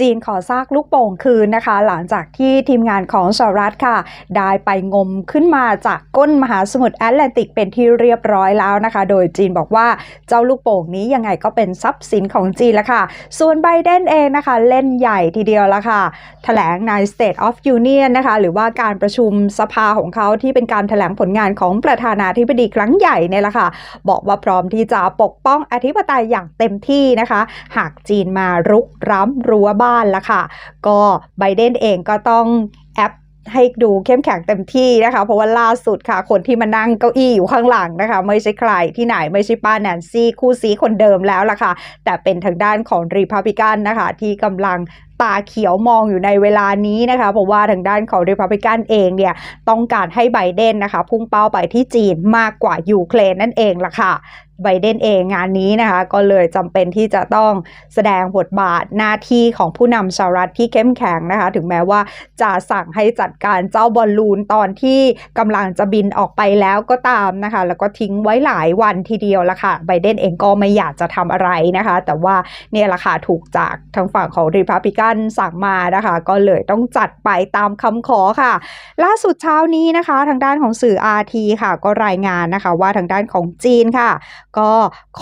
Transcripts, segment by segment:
จีนขอซากลูกโป่งคืนนะคะ หลังจากที่ทีมงานของสหรัฐค่ะ ได้ไปงมขึ้นมาจากก้นมหาสมุทรแอตแลนติกเป็นที่เรียบร้อยแล้วนะคะ โดยจีนบอกว่าเจ้าลูกโป่งนี้ยังไงก็เป็นทรัพย์สินของจีนละค่ะ ส่วนไบเดนเองนะคะ เล่นใหญ่ทีเดียวละค่ะแถลงใน State of Union นะคะ หรือว่าการประชุมสภาของเขาที่เป็นการแถลงผลงานของประธานาธิบดีครั้งใหญ่เนี่ยละค่ะบอกว่าพร้อมที่จะปกป้องอธิปไตยอย่างเต็มที่นะคะ หากจีนมารุกร้ำรั้วบ้านละค่ะ ก็ไบเดนเองก็ต้องแอปให้ดูเข้มแข็งเต็มที่นะคะ เพราะว่าล่าสุดค่ะ คนที่มานั่งเก้าอี้อยู่ข้างหลังนะคะ ไม่ใช่ใครที่ไหนไม่ใช่ป้าแนนซี่ คู่ซีคนเดิมแล้วล่ะค่ะ แต่เป็นทางด้านของรีพับลิกันนะคะ ที่กำลังตาเขียวมองอยู่ในเวลานี้นะคะเพราะว่าทางด้านของรีพับลิกันเองเนี่ยต้องการให้ไบเดนนะคะ พุ่งเป้าไปที่จีนมากกว่ายูเครนนั่นเองล่ะค่ะ ไบเดนเองงานนี้นะคะก็เลยจำเป็นที่จะต้องแสดงบทบาทหน้าที่ของผู้นำสหรัฐที่เข้มแข็งนะคะ ถึงแม้ว่าจะสั่งให้จัดการเจ้าบอลลูนตอนที่กำลังจะบินออกไปแล้วก็ตามนะคะ แล้วก็ทิ้งไว้หลายวันทีเดียวละค่ะไบเดนเองก็ไม่อยากจะทำอะไรนะคะ แต่ว่าเนี่ยละค่ะถูกจากทางฝั่งของรีพับลิกันสั่งมานะคะ ก็เลยต้องจัดไปตามคำขอค่ะ ล่าสุดเช้านี้นะคะ ทางด้านของสื่อ RT ค่ะ ก็รายงานนะคะว่าทางด้านของจีนค่ะ ก็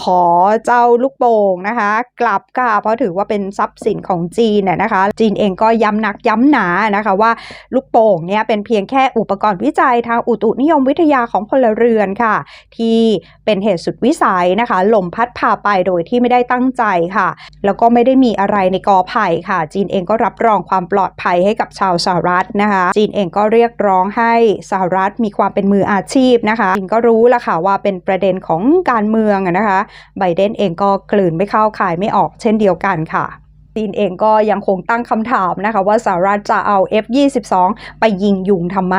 ขอเจ้าลูกโป่งนะคะ กลับค่ะเพราะถือว่าเป็นทรัพย์สินของจีนน่ะนะคะ จีนเองก็ย้ำหนักย้ำหนานะคะว่าลูกโป่งเนี่ยเป็นเพียงแค่อุปกรณ์วิจัยทางอุตุนิยมวิทยาของพลเรือนค่ะ ที่เป็นเหตุสุดวิสัยนะคะลมพัดพาไปโดยที่ไม่ได้ตั้งใจค่ะ แล้วก็ไม่ได้มีอะไรในกอไผ่ค่ะ จีนเองก็รับรองความปลอดภัยให้กับชาวสหรัฐนะคะ จีนเองก็เรียกร้องให้สหรัฐมีความเป็นมืออาชีพนะคะจีนก็รู้ละค่ะว่าเป็นประเด็นของการเมืององนะคะไบเดนเองก็กลืนไม่เข้าขายไม่ออกเช่นเดียวกันค่ะจีนเองก็ยังคงตั้งคำถามนะคะว่าสหรัฐจะเอา F-22 ไปยิงยุงทำไม